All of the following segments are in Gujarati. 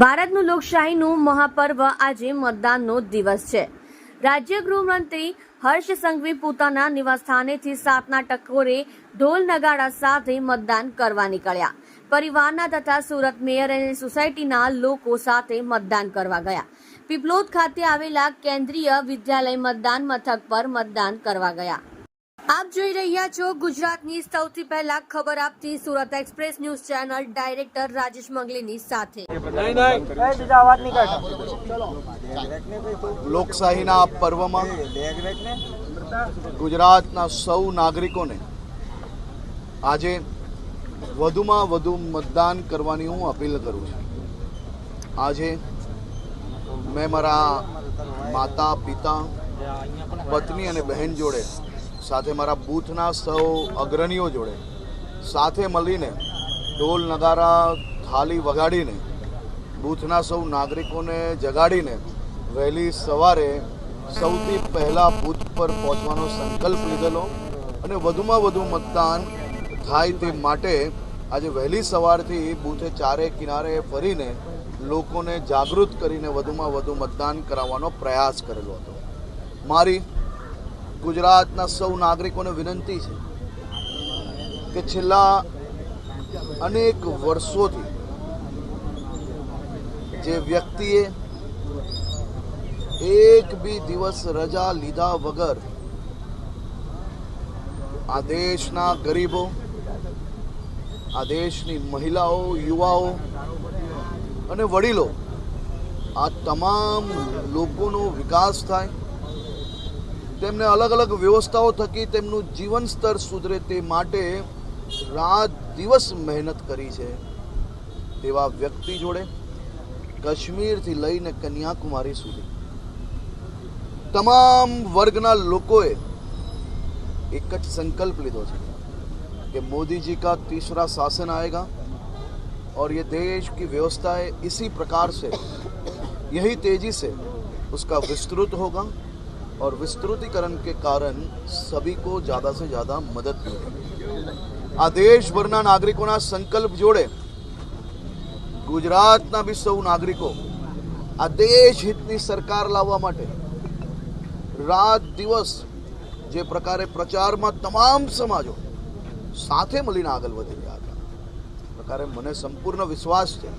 ભારતનું લોકશાહીનું મહાપર્વ આજે મતદાનનો દિવસ છે. રાજ્ય ગૃહમંત્રી હર્ષ સંઘવી પોતાના નિવાસસ્થાનેથી સાતના ટકોરે ઢોલ નગાડા સાથે મતદાન કરવા નીકળ્યા. પરિવારના તથા સુરત મેયર અને સોસાયટીના લોકો સાથે મતદાન કરવા ગયા. પીપલોદ ખાતે આવેલા કેન્દ્રીય વિદ્યાલય મતદાન મથક પર મતદાન કરવા ગયા. આપ જોઈ રહ્યા છો ગુજરાતની સૌથી પહેલા ખબર આપતી Surat express news channel director Rajesh મંગલીની સાથે. લોકશાહીના પર્વમાં ગુજરાતના સૌ નાગરિકોને આજે વધુમાં વધુ મતદાન કરવાની હું અપીલ કરું છું. આજે મેં મારા માતા, પિતા, પત્ની અને બહેન જોડે સાથે મારા બૂથના સૌ અગ્રણીઓ જોડે, સાથે મળીને ઢોલ નગારા, થાલી વગાડીને, બૂથના સૌ નાગરિકોને જગાડીને વહેલી સવારે સૌથી પહેલા બૂથ પર પહોંચવાનો સંકલ્પ લીધેલો અને વધુમાં વધુ મતદાન થાય તે માટે આજે વહેલી સવારથી બૂથે ચારે કિનારે ફરીને લોકોને જાગૃત કરીને વધુમાં વધુ મતદાન કરાવવાનો પ્રયાસ કરેલો હતો. મારી ગુજરાતના સૌ નાગરિકોને વિનંતી છે કે છેલ્લા અનેક વર્ષોથી જે વ્યક્તિએ એક બી દિવસ રજા લીધા વગર આ દેશના ગરીબો, આ દેશની મહિલાઓ, યુવાઓ અને વડીલો, આ તમામ લોકોનો વિકાસ થાય તેમને અલગ અલગ વ્યવસ્થાઓ થકી તેમનું જીવન સ્તર સુધરે તે માટે રાત દિવસ મહેનત કરી છે તેવા વ્યક્તિ જોડે કાશ્મીરથી લઈને કન્યાકુમારી સુધી તમામ વર્ગના લોકોએ એક જ સંકલ્પ લીધો છે कि मोदी जी का तीसरा शासन आएगा और ये देश की व्यवस्थाएं इसी प्रकार से यही तेजी से उसका विस्तृत होगा और विस्तृतीकरण के कारण सभी को ज़्यादा से ज़्यादा मदद मिलेगी આ દેશભરના નાગરિકોના સંકલ્પ જોડે ગુજરાતના બી સૌ નાગરિકો આ દેશ હિતની સરકાર લાવવા માટે રાત દિવસ જે પ્રકારે પ્રચારમાં તમામ સમાજો સાથે મળીને આગળ વધી રહ્યા હતા પ્રકારે મને સંપૂર્ણ વિશ્વાસ છે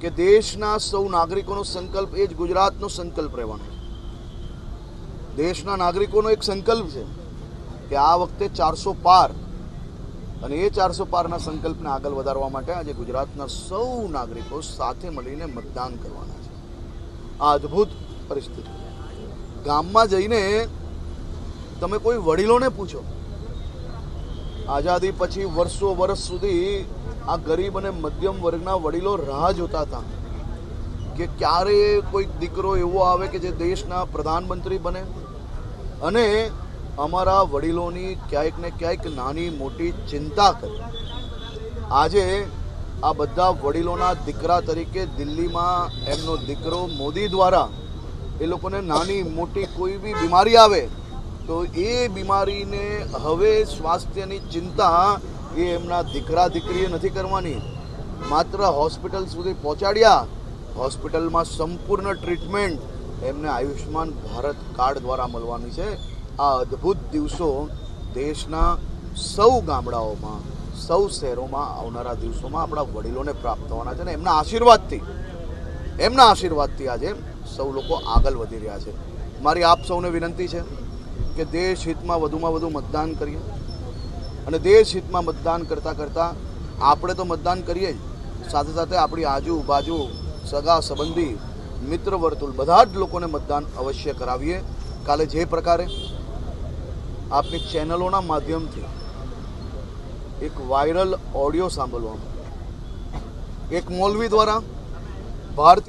કે દેશના સૌ નાગરિકોનો સંકલ્પ એ જ ગુજરાતનો સંકલ્પ રહેવાનો છે દેશના નાગરિકોનો એક સંકલ્પ છે કે આ વખતે ચારસો પાર અને એ ચારસો પારના સંકલ્પને આગળ વધારવા માટે આજે ગુજરાતના સૌ નાગરિકો સાથે મળીને મતદાન કરવાના છે. આ અદ્ભુત પરિસ્થિતિ ગામમાં જઈને તમે કોઈ વડીલોને પૂછો, આઝાદી પછી વર્ષો વર્ષ સુધી આ ગરીબ અને મધ્યમ વર્ગના વડીલો રાહ જોતા હતા કે ક્યારે કોઈક દીકરો એવો આવે કે જે દેશના પ્રધાનમંત્રી બને અને અમારા વડીલોની ક્યાંક ને ક્યાંક નાની મોટી ચિંતા કરી. આજે આ બધા વડીલોના દીકરા તરીકે દિલ્હીમાં એમનો દીકરો મોદી દ્વારા એ લોકોને નાની મોટી કોઈ બી બીમારી આવે, તો એ બીમારીને હવે સ્વાસ્થ્યની ચિંતા એ એમના દીકરા દીકરીએ નથી કરવાની. માત્ર હોસ્પિટલ સુધી પહોંચાડ્યા, હોસ્પિટલમાં સંપૂર્ણ ટ્રીટમેન્ટ એમને આયુષ્યમાન ભારત કાર્ડ દ્વારા મળવાની છે. આ અદ્ભુત દિવસો દેશના સૌ ગામડાઓમાં, સૌ શહેરોમાં આવનારા દિવસોમાં આપણા વડીલોને પ્રાપ્ત થવાના છે ને એમના આશીર્વાદથી એમના આશીર્વાદથી આજે સૌ લોકો આગળ વધી રહ્યા છે. મારી આપ સૌને વિનંતી છે કે દેશ હિતમાં વધુમાં વધુ મતદાન કરીએ અને દેશ હિતમાં મતદાન કરતાં કરતાં આપણે તો મતદાન કરીએ જ. સાથે સાથે આપણી આજુબાજુ સગા સંબંધી મિત્ર વર્તુળ બધા જ લોકોને મતદાન અવશ્ય કરાવીએ. કાલે જે પ્રકારે આપની ચેનલોના માધ્યમથી એક વાયરલ ઓડિયો સાંભળવામાં, એક મોલવી દ્વારા ભારતીય